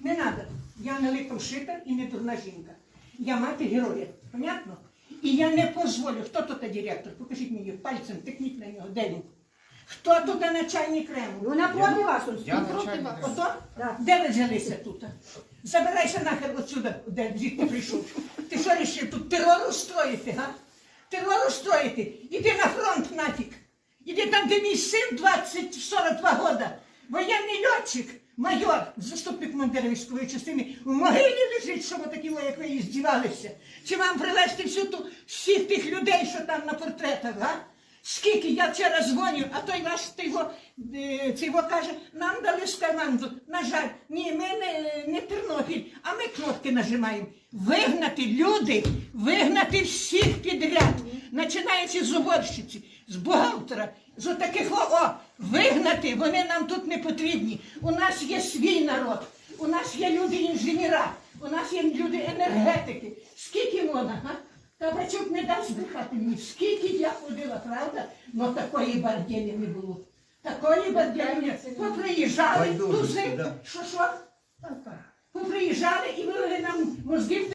Не треба. Я не ликошита і не дурна жінка. Я мати героя. Понятно? І я не дозволю. Хто тут директор? Покажіть мені пальцем, тикніть на нього. Де він? Хто тут начальник Крему? Вона проти вас. Я проти начальник вас. Ото? Де ви взялися тут? Забирайся нахер отсюда, де звідки прийшов. Ти що рішив тут терор устроїти, га? Терор устроїти. Іди на фронт нафіг. Іди там, де мій син 20-42 года. Воєнний льотчик, майор, заступник командира військової частини, в могилі лежить, що ви такі, як ви здівалися. Чи вам привезти всю ту, всіх тих людей, що там на портретах, га? Скільки я вчора дзвоню, а той ваш ти його, е, його каже, нам дали з команду. На жаль, ні, ми не, не Тернопіль, а ми кнопки нажимаємо. Вигнати люди, вигнати всіх підряд, починаючи з уборщиці, з бухгалтера, з отаких о, о, вигнати, вони нам тут не потрібні. У нас є свій народ, у нас є люди інженера, у нас є люди енергетики. Скільки можна, га? Табачок не дасть збрехати мені. Скільки я ходила, правда? Но такої бардєни не було. Такої бардєни. Поприїжджали, тузи, що що? Поприїжджали і вивели нам мозги в